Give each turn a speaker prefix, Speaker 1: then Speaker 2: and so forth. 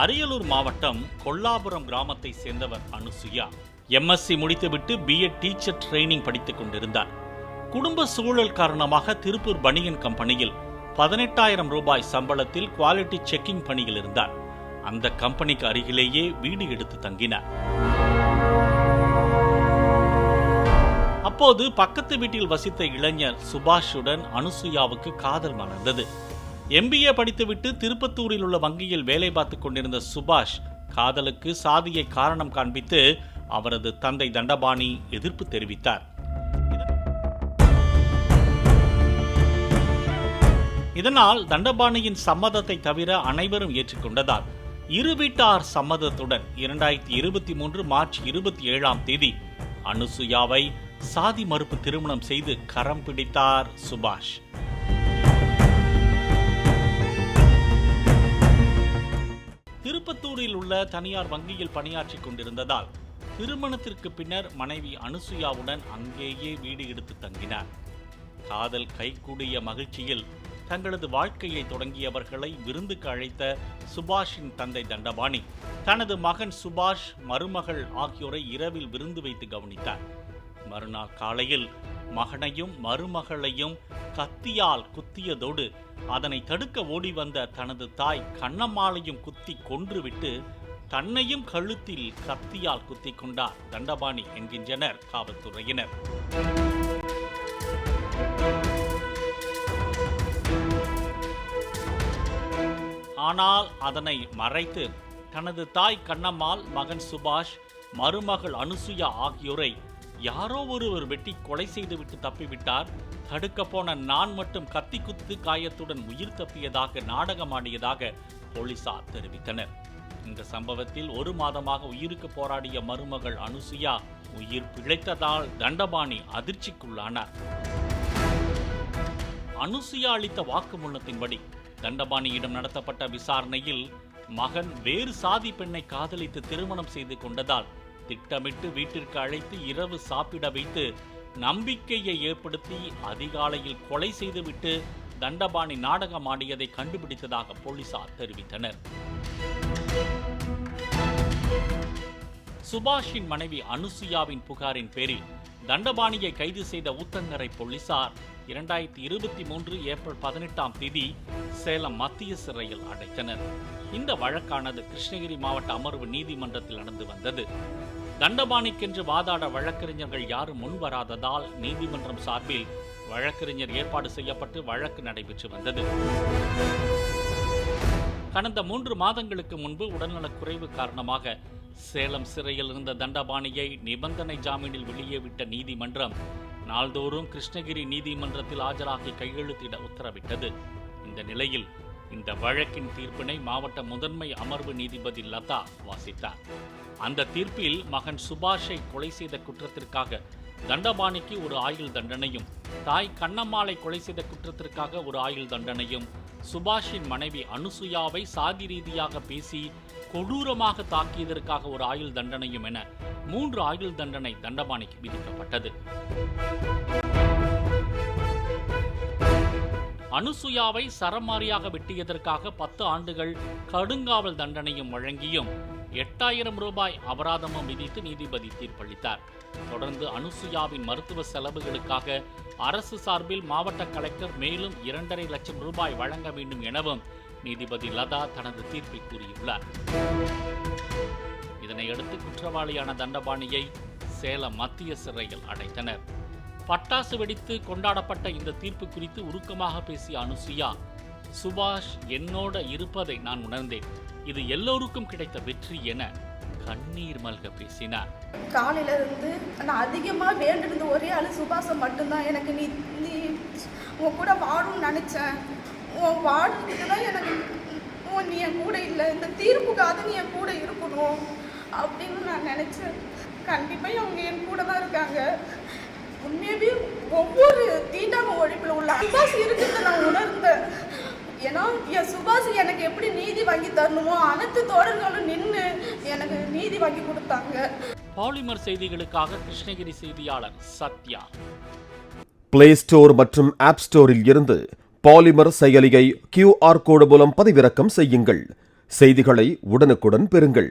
Speaker 1: அரியலூர் மாவட்டம் கொல்லாபுரம் கிராமத்தை சேர்ந்தவர் அனுசுயா. எம்எஸ்சி முடித்துவிட்டு பிஎட் டீச்சர் ட்ரைனிங் படித்துக் கொண்டிருந்தார். குடும்ப சூழல் காரணமாக திருப்பூர் பனியன் கம்பெனியில் பதினெட்டாயிரம் ரூபாய் சம்பளத்தில் குவாலிட்டி செக்கிங் பணியில் இருந்தார். அந்த கம்பெனிக்கு அருகிலேயே வீடு எடுத்து தங்கினார். அப்போது பக்கத்து வீட்டில் வசித்த இளைஞர் சுபாஷுடன் அனுசுயாவுக்கு காதல் மலர்ந்தது. எம்பிஏ படித்துவிட்டு திருப்பத்தூரில் உள்ள வங்கியில் வேலை பார்த்துக் கொண்டிருந்த சுபாஷ் காதலுக்கு சாதியை காரணம் காண்பித்து அவரது தந்தை தண்டபாணி எதிர்ப்பு தெரிவித்தார். இதனால் தண்டபாணியின் சம்மதத்தை தவிர அனைவரும் ஏற்றுக்கொண்டதால் இரு வீட்டார் சம்மதத்துடன் இரண்டாயிரத்தி இருபத்தி மூன்று மார்ச் இருபத்தி ஏழாம் தேதி அனுசுயாவை சாதி மறுப்பு திருமணம் செய்து கரம் பிடித்தார் சுபாஷ். கரூரில் உள்ள தனியார் வங்கியில் பணியாற்றிக் கொண்டிருந்ததால் திருமணத்திற்கு பின்னர் மனைவி அனுசுயாவுடன் அங்கேயே வீடு எடுத்து தங்கினார். காதல் கைகூடிய மகிழ்ச்சியில் தங்களது வாழ்க்கையை தொடங்கியவர்களை விருந்துக்கு அழைத்த சுபாஷின் தந்தை தண்டபாணி தனது மகன் சுபாஷ் மருமகள் ஆகியோரை இரவில் விருந்து வைத்து கவனித்தார். மறுநாள் காலையில் மகனையும் மருமகளையும் கத்தியால் குத்தியதோடு அதனை தடுக்க ஓடி வந்த தனது தாய் கண்ணம்மாளையும் குத்தி கொன்றுவிட்டு தன்னையும் கழுத்தில் கத்தியால் குத்தி கொண்டார். தண்டபாணி என்கின்றனர் காவல்துறையினர். ஆனால் அதனை மறைத்து தனது தாய் கண்ணம்மாள் மகன் சுபாஷ் மருமகள் அனுசுயா ஆகியோரை யாரோ ஒருவர் வெட்டி கொலை செய்துவிட்டு தப்பிவிட்டார். தடுக்க போன நான் மட்டும் கத்தி குத்து காயத்துடன் உயிர் தப்பியதாக நாடகமாடியதாக போலீசார் தெரிவித்தனர். இந்த சம்பவத்தில் ஒரு மாதமாக உயிருக்கு போராடிய மருமகள் அனுசுயா உயிர் பிழைத்ததால் தண்டபாணி அதிர்ச்சிக்குள்ளானார். அனுசுயா அளித்த வாக்குமூலத்தின்படி தண்டபாணியிடம் நடத்தப்பட்ட விசாரணையில் மகன் வேறு சாதி பெண்ணை காதலித்து திருமணம் செய்து கொண்டதால் திட்டமிட்டு வீட்டிற்கு அழைத்து இரவு சாப்பிட வைத்து நம்பிக்கையை ஏற்படுத்தி அதிகாலையில் கொலை செய்துவிட்டு தண்டபாணி நாடகம் ஆடியதை கண்டுபிடித்ததாக போலீசார் தெரிவித்தனர். சுபாஷின் மனைவி அனுசுயாவின் புகாரின் பேரில் தண்டபாணியை கைது செய்த ஊத்தங்கரை போலீசார் இரண்டாயிரத்தி இருபத்தி மூன்று ஏப்ரல் பதினெட்டாம் தேதி சேலம் மத்திய சிறையில் அடைத்தனர். இந்த வழக்கானது கிருஷ்ணகிரி மாவட்ட அமர்வு நீதிமன்றத்தில் நடந்து வந்தது. தண்டபாணிக்கென்று வாதாட வழக்கறிஞர்கள் யாரும் முன்வராததால் நீதிமன்றம் சார்பில் வழக்கறிஞர் ஏற்பாடு செய்யப்பட்டு வழக்கு நடைபெற்று வந்தது. கடந்த மூன்று மாதங்களுக்கு முன்பு உடல்நலக் குறைவு காரணமாக சேலம் சிறையில் இருந்த தண்டபாணியை நிபந்தனை ஜாமீனில் வெளியே விட்ட நீதிமன்றம் நாள்தோறும் கிருஷ்ணகிரி நீதிமன்றத்தில் ஆஜராகி கையெழுத்திட உத்தரவிட்டது. இந்த நிலையில் இந்த வழக்கின் தீர்ப்பினை மாவட்ட முதன்மை அமர்வு நீதிபதி லதா வாசித்தார். அந்த தீர்ப்பில் மகன் சுபாஷை கொலை செய்த குற்றத்திற்காக தண்டபாணிக்கு ஒரு ஆயுள் தண்டனையும் தாய் கண்ணம்மாளை கொலை செய்த குற்றத்திற்காக ஒரு ஆயுள் தண்டனையும் சுபாஷின் மனைவி அனுசுயாவை சாதி ரீதியாக பேசி கொடூரமாக தாக்கியதற்காக ஒரு ஆயுள் தண்டனையும் என மூன்று ஆயுள் தண்டனை தண்டபாணிக்கு விதிக்கப்பட்டது. அனுசுயாவை சரமாரியாக வெட்டியதற்காக பத்து ஆண்டுகள் கடுங்காவல் தண்டனையும் வழங்கியும் எட்டாயிரம் ரூபாய் அபராதமும் விதித்து நீதிபதி தீர்ப்பளித்தார். தொடர்ந்து அனுசுயாவின் மருத்துவ செலவுகளுக்காக அரசு சார்பில் மாவட்ட கலெக்டர் மேலும் இரண்டரை லட்சம் ரூபாய் வழங்க வேண்டும் எனவும் நீதிபதி லதா தனது தீர்ப்பில் கூறியுள்ளார். இதனையடுத்து குற்றவாளியான தண்டபாணியை சேலம் மத்திய சிறையில் அடைத்தனர். பட்டாசு வெடித்து கொண்டாடப்பட்ட இந்த தீர்ப்பு குறித்து உருக்கமாக பேசிய அனுசுயா சுபாஷ் என்னோட இருப்பதை நான் உணர்ந்தேன். இது எல்லோருக்கும் கிடைத்த வெற்றி என கண்ணீர் மல்க பேசினார்.
Speaker 2: காலையில இருந்து நான் அதிகமாக வேண்டிருந்த ஒரே ஆள் சுபாஷம் மட்டும்தான். எனக்கு நீ நீ உன் கூட வாழும்னு நினச்சேன். உன் வாழ்றதுக்கு தான் எனக்கு உன் நீ என் கூட இல்லை. இந்த தீர்ப்புக்காக நீ என் கூட இருக்கணும் அப்படின்னு நான் நினச்சேன். கண்டிப்பாக அவங்க என் கூட தான் இருக்காங்க. உண்மையாகவே ஒவ்வொரு தீண்டாம ஒழிப்பில் உள்ள சுபாஷ் இருக்கிறத நான் உணர்ந்தேன். ஏன்னா என் சுபாஷ் எனக்கு எப்படி நீதி வாங்கி தரணுமோ அனைத்து தோழர்களும் நின்று எனக்கு நீதி வாங்கி கொடுத்தாங்க.
Speaker 1: பாலிமர் செய்திகளுக்காக கிருஷ்ணகிரி செய்தியாளர் சத்யா.
Speaker 3: பிளே ஸ்டோர் மற்றும் ஆப் ஸ்டோரில் இருந்து பாலிமர் செயலியை கியூஆர் கோடு மூலம் பதிவிறக்கம் செய்யுங்கள். செய்திகளை உடனுக்குடன் பெறுங்கள்.